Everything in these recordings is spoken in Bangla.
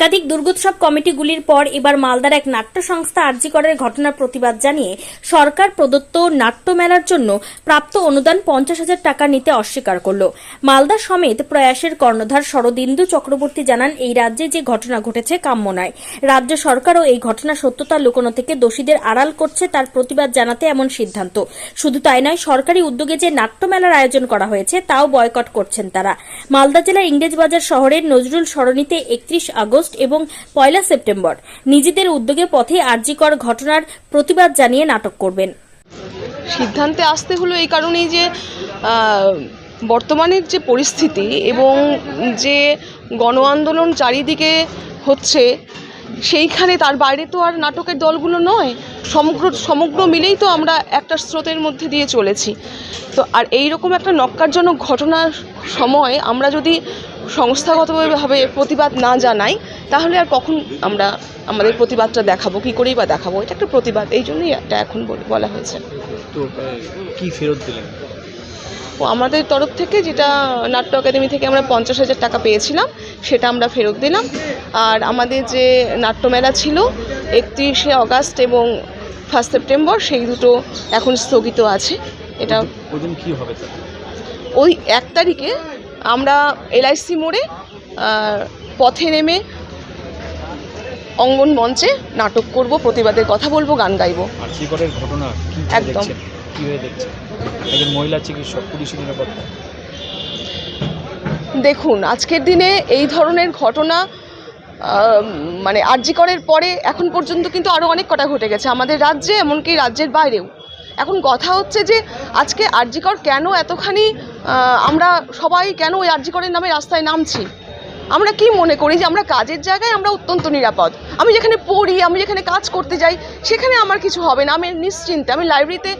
একাধিক দুর্গোৎসব কমিটিগুলির পর এবার মালদার এক নাট্য সংস্থা আর্জিকরের ঘটনার প্রতিবাদ জানিয়ে সরকার প্রদত্ত নাট্যমেলার জন্য প্রাপ্ত অনুদান পঞ্চাশ হাজার টাকা নিতে অস্বীকার করল। মালদা সমেত প্রয়াসের কর্ণধার শরদিন্দু চক্রবর্তী জানান, এই রাজ্যে যে ঘটনা ঘটেছে কাম্য নয়। রাজ্য সরকারও এই ঘটনা সত্যতা লুকোনো থেকে দোষীদের আড়াল করছে তার প্রতিবাদ জানাতে এমন সিদ্ধান্ত। শুধু তাই নয়, সরকারি উদ্যোগে যে নাট্যমেলার আয়োজন করা হয়েছে তাও বয়কট করছেন তারা। মালদা জেলার ইংরেজবাজার শহরের নজরুল সরণিতে একত্রিশ আগস্ট এবং পয়লা সেপ্টেম্বর। নিজেদের উদ্যোগে পথে আর্জিকর ঘটনার প্রতিবাদ জানিয়ে নাটক করবেন। সিদ্ধান্তে আসতে হলো এই কারণেই যে বর্তমানের যে পরিস্থিতি এবং যে গণ আন্দোলন চারিদিকে হচ্ছে, সেইখানে তার বাইরে তো আর নাটকের দলগুলো নয়। সমগ্র সমগ্র মিলেই তো আমরা একটা স্রোতের মধ্যে দিয়ে চলেছি। তো আর এই রকম একটা নক্কারজনক ঘটনার সময় আমরা যদি সংস্থাগতভাবে প্রতিবাদ না জানাই তাহলে আর কখন আমরা আমাদের প্রতিবাদটা দেখাবো কী করেই বা দেখাবো? এটা একটা প্রতিবাদ এই জন্যই এটা এখন বল- হয়েছে। তো কি ফেরত দিলেন? ও আমাদের তরফ থেকে যেটা নাট্য একাডেমি থেকে আমরা পঞ্চাশ হাজার টাকা পেয়েছিলাম সেটা আমরা ফেরত দিলাম। আর আমাদের যে নাট্যমেলা ছিল একত্রিশে অগাস্ট এবং ফার্স্ট সেপ্টেম্বর সেই দুটো এখন স্থগিত আছে। এটা ওই দিন কি হবে ওই এক তারিখে আমরা এলআইসি মোড়ে পথে নেমে অঙ্গন মঞ্চে নাটক করব প্রতিবাদের কথা বলব গান গাইবো। ঘটনা? একদম। দেখছেন? কীভাবে দেখছেন? একজন মহিলা চিকিৎসক পুলিশ নিরাপত্তা? দেখুন আজকের দিনে এই ধরনের ঘটনা মানে আরজিকরের পরে এখন পর্যন্ত কিন্তু আরও অনেক কটা ঘটে গেছে। আমাদের রাজ্যে এমনকি রাজ্যের বাইরেও। এখন কথা হচ্ছে যে আজকে আরজিকর কেন এতখানি আমরা সবাই কেন ওই আরজিকরের নামে রাস্তায় নামছি? আমরা কি মনে করি যে আমরা কাজের জায়গায় আমরা অত্যন্ত নিরাপদ? আমি যেখানে পড়ি, আমি যেখানে কাজ করতে যাই, সেখানে আমার কিছু হবে না। আমি নিশ্চিন্তে, আমি লাইব্রেরিতে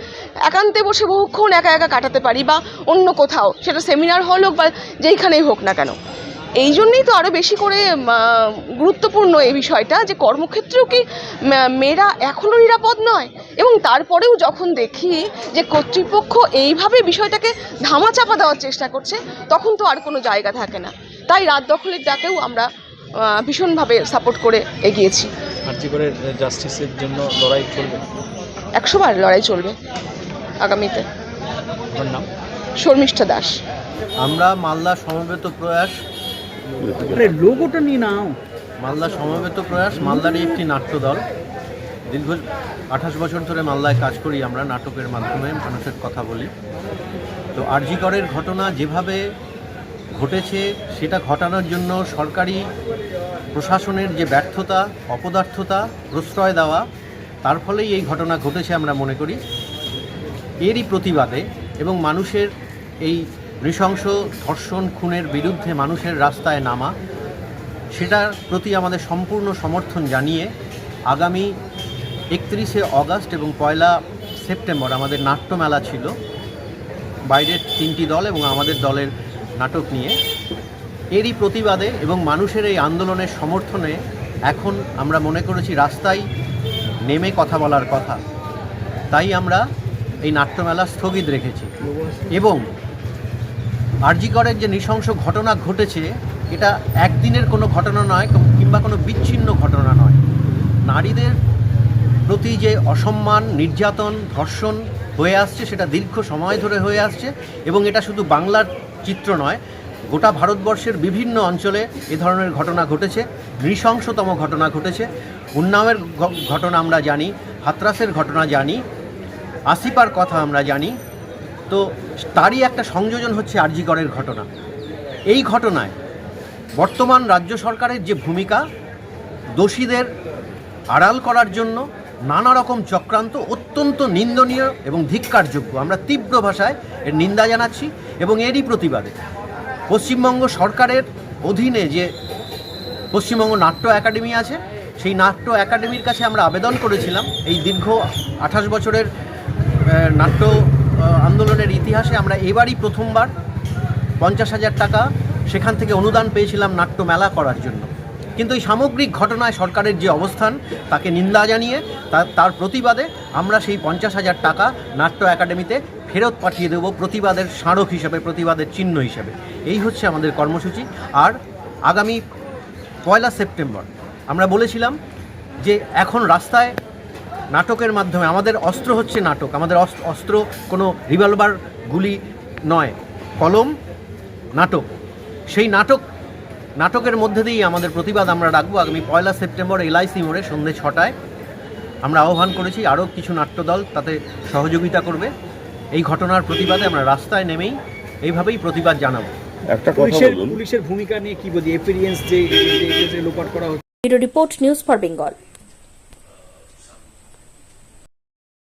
একান্তে বসে বহুক্ষণ একা একা কাটাতে পারি বা অন্য কোথাও, সেটা সেমিনার হল হোক বা যেইখানেই হোক না কেন। এই জন্যেই তো আরও বেশি করে গুরুত্বপূর্ণ এই বিষয়টা যে কর্মক্ষেত্রেও কি মেয়েরা এখনও নিরাপদ নয়? এবং তারপরেও যখন দেখি যে কর্তৃপক্ষ এইভাবে বিষয়টাকে ধামাচাপা দেওয়ার চেষ্টা করছে তখন তো আর কোনো জায়গা থাকে না। তাই রাত দখলের ডাকেও আমরা ভীষণভাবে সাপোর্ট করে এগিয়েছি। জাস্টিসের জন্য লড়াই চলবে? একশোবার লড়াই চলবে আগামীতে। শর্মিষ্ঠা দাস। আমরা মালদা সমবেত প্রয়াস লোগোটা নিয়ে নাও। মালদা সমবেত প্রয়াস, মালদারই একটি নাট্যদল। দীর্ঘ আঠাশ বছর ধরে মালদায় কাজ করি আমরা, নাটকের মাধ্যমে মানুষের কথা বলি। তো আরজিকরের ঘটনা যেভাবে ঘটেছে, সেটা ঘটানোর জন্য সরকারি প্রশাসনের যে ব্যর্থতা, অপদার্থতা, প্রশ্রয় দেওয়া, তার ফলেই এই ঘটনা ঘটেছে আমরা মনে করি। এরই প্রতিবাদে এবং মানুষের এই নৃশংস ধর্ষণ খুনের বিরুদ্ধে মানুষের রাস্তায় নামা, সেটার প্রতি আমাদের সম্পূর্ণ সমর্থন জানিয়ে আগামী একত্রিশে অগাস্ট এবং পয়লা সেপ্টেম্বর আমাদের নাট্যমেলা ছিল। বাইরের তিনটি দল এবং আমাদের দলের নাটক নিয়ে। এরই প্রতিবাদে এবং মানুষের এই আন্দোলনের সমর্থনে এখন আমরা মনে করেছি রাস্তায় নেমে কথা বলার কথা। তাই আমরা এই নাট্যমেলা স্থগিত রেখেছি। এবং আরজিকরের যে নৃশংস ঘটনা ঘটেছে, এটা একদিনের কোনো ঘটনা নয় কিংবা কোনো বিচ্ছিন্ন ঘটনা নয়। নারীদের প্রতি যে অসম্মান, নির্যাতন, ধর্ষণ হয়ে আসছে, সেটা দীর্ঘ সময় ধরে হয়ে আসছে এবং এটা শুধু বাংলার চিত্র নয়, গোটা ভারতবর্ষের বিভিন্ন অঞ্চলে এ ধরনের ঘটনা ঘটেছে, নৃশংসতম ঘটনা ঘটেছে। উন্নাওয়ের ঘ- ঘটনা আমরা জানি, হাতরাসের ঘটনা জানি আসিপার কথা আমরা জানি তো তারই একটা সংযোজন হচ্ছে আরজিকরের ঘটনা। এই ঘটনায় বর্তমান রাজ্য সরকারের যে ভূমিকা, দোষীদের আড়াল করার জন্য নানা রকম চক্রান্ত অত্যন্ত নিন্দনীয় এবং ধিক্কারযোগ্য। আমরা তীব্র ভাষায় এর নিন্দা জানাচ্ছি এবং এরই প্রতিবাদে পশ্চিমবঙ্গ সরকারের অধীনে যে পশ্চিমবঙ্গ নাট্য একাডেমি আছে, সেই নাট্য একাডেমির কাছে আমরা আবেদন করেছিলাম। এই দীর্ঘ আঠাশ বছরের নাট্য আন্দোলনের ইতিহাসে আমরা এবারই প্রথমবার পঞ্চাশ হাজার টাকা সেখান থেকে অনুদান পেয়েছিলাম নাট্য মেলা করার জন্য। কিন্তু এই সামগ্রিক ঘটনায় সরকারের যে অবস্থান, তাকে নিন্দা জানিয়ে তার প্রতিবাদে আমরা সেই পঞ্চাশ হাজার টাকা নাট্য একাডেমিতে ফেরত পাঠিয়ে দেব প্রতিবাদের স্মারক হিসেবে, প্রতিবাদের চিহ্ন হিসেবে। এই হচ্ছে আমাদের কর্মসূচি। আর আগামী পয়লা সেপ্টেম্বর আমরা বলেছিলাম যে এখন রাস্তায় নাটকের মাধ্যমে আমাদের অস্ত্র হচ্ছে নাটক আমাদের অস্ত্র- অস্ত্র কোনো রিভলভার গুলি নয় কলম নাটক। সেই নাটক নাটকের মধ্যে দিয়েই আমাদের প্রতিবাদ আমরা রাখব। আগামী পয়লা সেপ্টেম্বর এলআইসি মোড়ে সন্ধ্যে ছটায় আমরা আহ্বান করেছি আরও কিছু নাট্যদল তাতে সহযোগিতা করবে। এই ঘটনার প্রতিবাদে আমরা রাস্তায় নেমেই এইভাবেই প্রতিবাদ জানাব। একটা পুলিশের পুলিশের ভূমিকা নিয়ে কি যে যে- যে লোপাট করা হচ্ছে। Report news for Bengal.